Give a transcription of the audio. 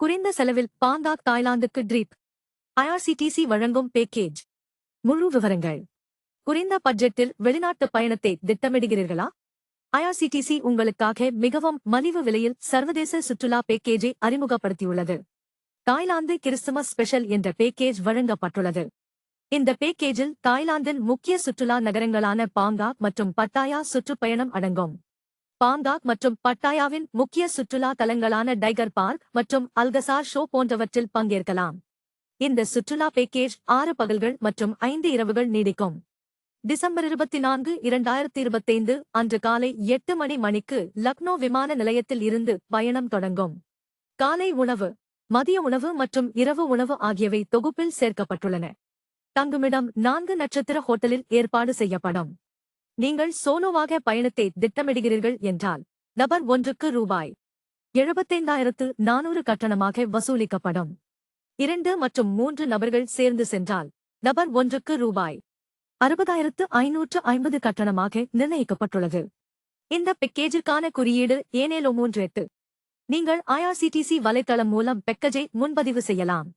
குறைந்த செலவில் பாங்காக் தாய்லாந்துக்கு ட்ரீப். ஐஆர்சிடிசி வழங்கும் பேக்கேஜ் முழு விவரங்கள். குறைந்த பட்ஜெட்டில் வெளிநாட்டு பயணத்தை திட்டமிடுகிறீர்களா? ஐஆர்சிடிசி உங்களுக்காக மிகவும் மலிவு விலையில் சர்வதேச சுற்றுலா பேக்கேஜை அறிமுகப்படுத்தியுள்ளது. தாய்லாந்து கிறிஸ்துமஸ் ஸ்பெஷல் என்ற பேக்கேஜ் வழங்கப்பட்டுள்ளது. இந்த பேக்கேஜில் தாய்லாந்தின் முக்கிய சுற்றுலா நகரங்களான பாங்காக் மற்றும் பட்டாயா சுற்றுப்பயணம் அடங்கும். பாங்காக் மற்றும் பட்டாயாவின் முக்கிய சுற்றுலா தலங்களான டைகர் பார்க் மற்றும் அல்கசார் ஷோ போன்றவற்றில் பங்கேற்கலாம். இந்த சுற்றுலா பேக்கேஜ் ஆறு பகல்கள் மற்றும் ஐந்து இரவுகள் நீடிக்கும். டிசம்பர் இருபத்தி நான்கு இரண்டாயிரத்தி இருபத்தைந்து அன்று காலை எட்டு மணி மணிக்கு லக்னோ விமான நிலையத்தில் இருந்து பயணம் தொடங்கும். காலை உணவு மதிய உணவு மற்றும் இரவு உணவு ஆகியவை தொகுப்பில் சேர்க்கப்பட்டுள்ளன. தங்குமிடம் நான்கு நட்சத்திர ஹோட்டலில் ஏற்பாடு செய்யப்படும். நீங்கள் சோலோவாக பயணத்தை திட்டமிடுகிறீர்கள் என்றால் நபர் ஒன்றுக்கு ரூபாய் எழுபத்தைந்தாயிரத்து நானூறு கட்டணமாக வசூலிக்கப்படும். இரண்டு மற்றும் மூன்று நபர்கள் சேர்ந்து சென்றால் நபர் ஒன்றுக்கு ரூபாய் அறுபதாயிரத்து ஐநூற்று ஐம்பது கட்டணமாக நிர்ணயிக்கப்பட்டுள்ளது. இந்த பேக்கேஜிற்கான குறியீடு ஏனேலோ மூன்று எட்டு. நீங்கள் ஐஆர்சிடிசி வலைத்தளம் மூலம் பெக்கஜை முன்பதிவு செய்யலாம்.